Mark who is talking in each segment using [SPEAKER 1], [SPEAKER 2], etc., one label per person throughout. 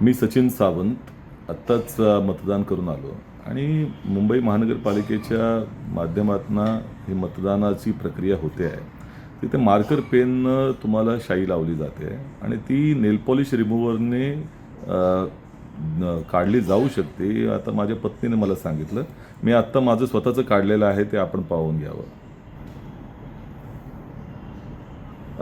[SPEAKER 1] मी सचिन सावंत आत्ताच मतदान करून आलो. आणि मुंबई महानगरपालिकेच्या माध्यमातून ही मतदानाची प्रक्रिया होते आहे. तिथे मार्कर पेननं तुम्हाला शाई लावली जाते. आणि ती नेलपॉलिश रिमूव्हरने काढली जाऊ शकते आता माझ्या पत्नीने मला सांगितलं. मी आत्ता माझं स्वतःचं काढलेलं आहे ते आपण पाहून घ्यावं.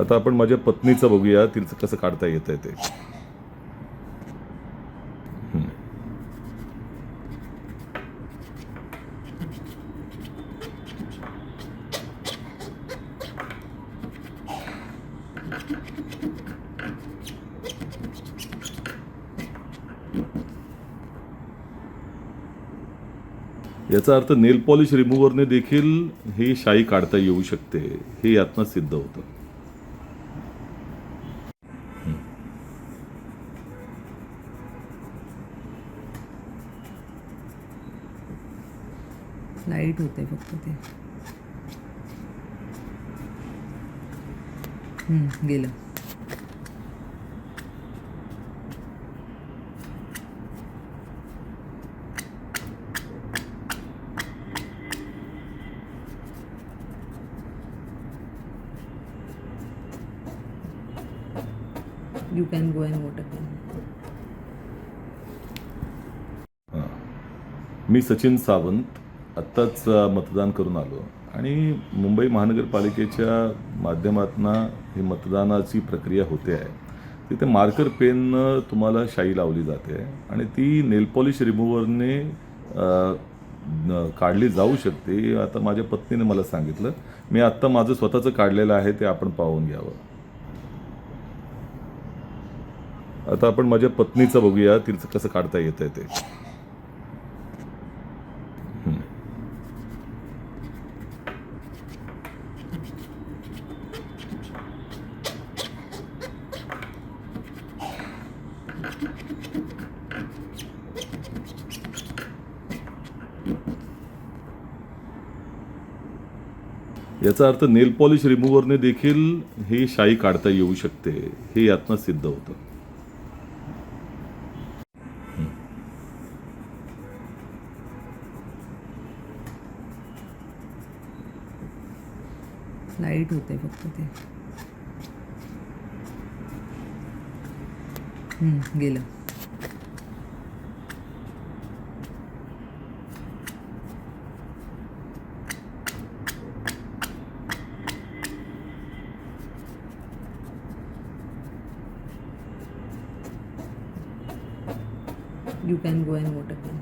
[SPEAKER 1] आता आपण माझ्या पत्नीचं बघूया तिचं कसं काढता येतंय ते. याचा अर्थ नेल पॉलिश रिमूव्हरने देखील ही शाई काढता येऊ शकते. हे यातनं सिद्ध होतं.
[SPEAKER 2] लाइट होते फक्त ते. गेलं. You can go and what again
[SPEAKER 1] हां. मी सचिन सावंत आत्ताच मतदान करून आलो. आणि मुंबई महानगरपालिकेच्या माध्यमातून ही मतदानाची प्रक्रिया होते आहे. तिथे मार्कर पेननं तुम्हाला शाई लावली जाते. आणि ती नेलपॉलिश रिमूव्हरने काढली जाऊ शकते. आता माझ्या पत्नीने मला सांगितलं मी आत्ता माझं स्वतःचं काढलेलं आहे ते आपण पाहून घ्यावं. आता आपण माझ्या पत्नीचं बघूया तिचं कसं काढता येतंय ते. याचा अर्थ नेल पॉलिश रिमूव्हरने देखील ही शाई काढता येऊ शकते हे यातनं सिद्ध होतं.
[SPEAKER 2] लाइट होते फक्त ते. गेलं. You can go and what again